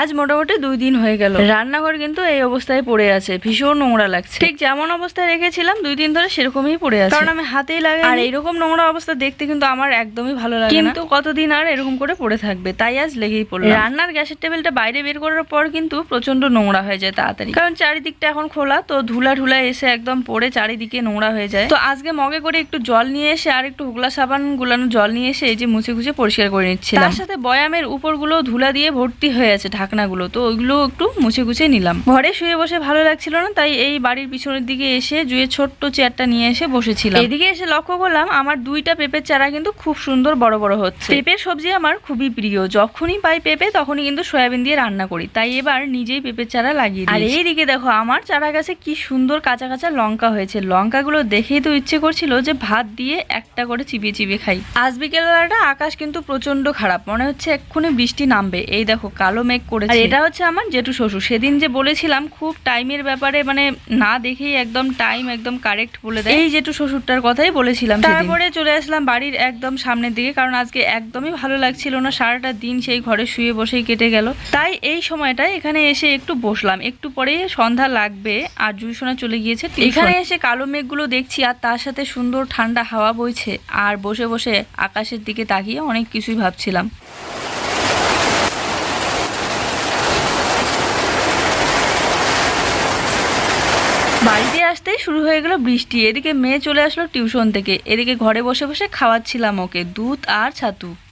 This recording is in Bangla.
আজ মোটামুটি দুই দিন হয়ে গেল। রান্নাঘর কিন্তু এই অবস্থায় পড়ে আছে ভীষণ নোংরা লাগছে। ঠিক যেমন অবস্থায় রেখেছিলাম দুই দিন ধরে সেরকমই পড়ে আছে। কারণ আমি হাতেই লাগে আর এইরকম নোংরা অবস্থা দেখতে কিন্তু আমার একদমই ভালো লাগে না। কিন্তু কতদিন আর এরকম করে পড়ে থাকবে? তাই আজ লেগেই পড়ল রান্নার গ্যাসের টেবিলটা বাইরে বের করার পর কিন্তু প্রচণ্ড নোংরা হয়ে যায় তাড়াতাড়ি। কারণ চারিদিকটা এখন খোলা তো ধুলা ঢুলা এসে একদম পড়ে চারিদিকে নোংরা হয়ে যায়। তো আজকে মগে করে একটু জল নিয়ে এসে আর একটু হুগলা সাবান গুলানো জল নিয়ে এসে এই যে মুছে গুছে পরিষ্কার করে নিচ্ছিলাম। তার সাথে বয়ামের উপরগুলো ধুলা দিয়ে ভর্তি হয়ে আছে ঢাকনাগুলো তো ওইগুলো একটু মুছে গুছে নিলাম। ঘরে শুয়ে বসে ভালো লাগছিল না তাই এই বাড়ির পিছনের দিকে এসে জুয়ে ছোট্ট চেয়ারটা নিয়ে এসে বসেছিলাম। এদিকে এসে লক্ষ্য করলাম আমার দুইটা পেঁপের চারা কিন্তু খুব সুন্দর বড় বড় হচ্ছে। পেঁপের সবজি আমার খুবই প্রিয় যখনই পাই পেঁপে তখনই কিন্তু সয়াবিন দিয়ে রান্না করি তাই এবার নিজেই পেঁপের চারা লাগিয়ে দিই। আর এইদিকে দেখো আমার চারা গাছে কি সুন্দর কাঁচা কাঁচা লঙ্কা হয়েছে। লঙ্কাগুলো দেখেই তো ইচ্ছে করছিল যে ভাত দিয়ে একটা করে চিবিয়ে চিবিয়ে খাই। আজ বিকেলবেলাটা আকাশ কিন্তু প্রচণ্ড খারাপ মনে হচ্ছে এক্ষুনি বৃষ্টি নামবে। এই দেখো কালো মেঘ করেছে। আর এটা হচ্ছে আমার জেঠু শ্বশুর। সেদিন যে বলেছিলাম খুব টাইমের ব্যাপারে মানে না দেখেই একদম টাইম একদম কারেক্ট বলে দেয়। এই জেঠু শ্বশুরটার কথাই বলেছিলাম তারপরে চলে আসলাম বাড়ির একদম সামনের দিকে কারণ আজকে একদমই ভালো লাগছিল না। সারাটা দিন সেই ঘরে শুয়ে বসেই কেটে গেল। তাই এই সময়টা এখানে এসে একটু বসলাম। একটু পরে সন্ধ্যা লাগবে আর জুইসোনা চলে গিয়েছে এখানে এসে কালো মেঘগুলো দেখছি আর তার সাথে সুন্দর ঠান্ডা হাওয়া বইছে। আর বসে বসে আকাশের দিকে তাকিয়ে অনেক কিছুই ভাবছিলাম। বাড়িতে আসতেই শুরু হয়ে গেল বৃষ্টি। এদিকে মেয়ে চলে আসলো টিউশন থেকে। এদিকে ঘরে বসে বসে খাওয়াচ্ছিলাম ওকে, দুধ আর ছাতু।